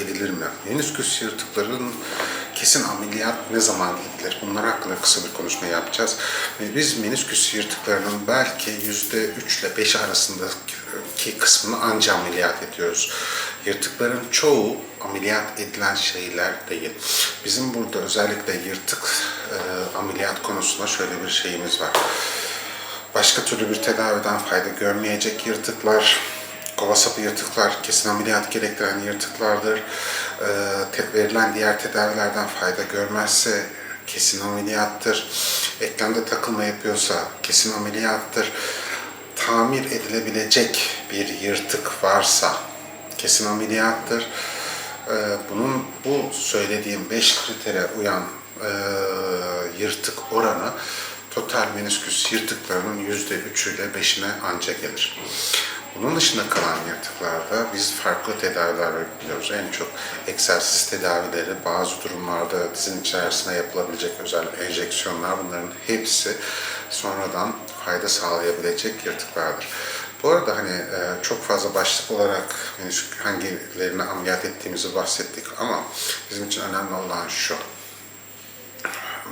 edilir mi? Menisküs yırtıkların kesin ameliyat ne zaman edilir? Bunlar hakkında kısa bir konuşma yapacağız. Biz menisküs yırtıklarının belki yüzde üç ile beş arasındaki kısmını anca ameliyat ediyoruz. Yırtıkların çoğu ameliyat edilen şeyler değil. Bizim burada özellikle yırtık e, ameliyat konusunda şöyle bir şeyimiz var. Başka türlü bir tedaviden fayda görmeyecek yırtıklar, kova sapı yırtıklar, kesin ameliyat gerektiren yırtıklardır. Te- verilen diğer tedavilerden fayda görmezse kesin ameliyattır. Eklemde takılma yapıyorsa kesin ameliyattır. Tamir edilebilecek bir yırtık varsa kesin ameliyattır. Ee, bunun bu söylediğim 5 kritere uyan e, yırtık oranı total menisküs yırtıklarının %3'ü ile 5'ine anca gelir. Bunun dışında kalan yırtıklarda biz farklı tedaviler uyguluyoruz. En çok egzersiz tedavileri, bazı durumlarda dizin içerisine yapılabilecek özel enjeksiyonlar bunların hepsi sonradan fayda sağlayabilecek yırtıklardır. Bu arada hani e, çok fazla başlık olarak menisküs hangilerini ameliyat ettiğimizi bahsettik ama bizim için önemli olan şu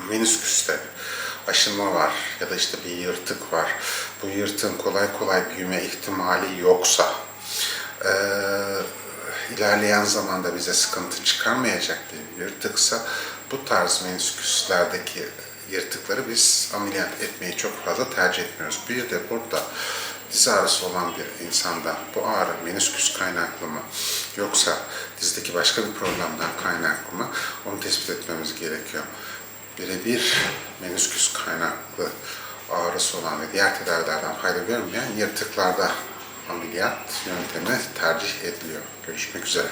menisküste aşınma var ya da işte bir yırtık var. Bu yırtığın kolay kolay büyüme ihtimali yoksa eee, ilerleyen zamanda bize sıkıntı çıkarmayacak bir yırtıksa bu tarz menisküslerdeki yırtıkları biz ameliyat etmeyi çok fazla tercih etmiyoruz. Bir de burada diz ağrısı olan bir insanda bu ağrı menisküs kaynaklı mı yoksa dizdeki başka bir problemden kaynaklı mı onu tespit etmemiz gerekiyor. Birebir menisküs kaynaklı ağrısı olan ve diğer tedavilerden fayda görmeyen yırtıklarda ameliyat yöntemi tercih ediliyor. Görüşmek üzere.